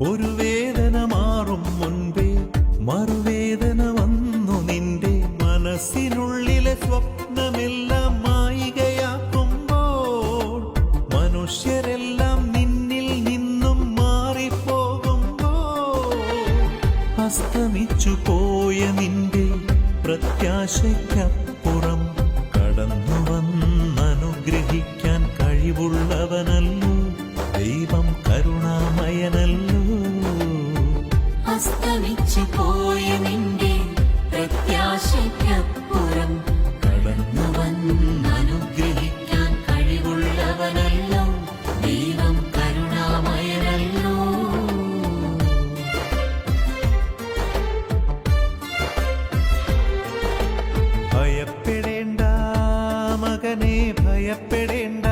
ഒരു വേദന മാറും മുൻപേ മറുവേദന വന്നു നിന്റെ മനസ്സിനുള്ളിലെ സ്വപ്നമെല്ലാം മായികയാക്കുമ്പോൾ മനുഷ്യരെല്ലാം നിന്നിൽ നിന്നും മാറിപ്പോകുമ്പോൾ അസ്തമിച്ചു പോയ നിന്റെ പ്രത്യാശയ്ക്കപ്പുറം കടന്നു വന്നനുഗ്രഹിക്കാൻ കഴിവുള്ളവനല്ലോ. അസ്തമിച്ചു പോയ നിന്റെ പ്രത്യാശയ്ക്കപ്പുറം. കടന്നു വന്നനുഗ്രഹിക്കാൻ കഴിവുള്ളവനല്ലോ. ദൈവം കരുണാമയനല്ലോ. ഭയപ്പെടേണ്ട മകനെ ഭയപ്പെടേണ്ട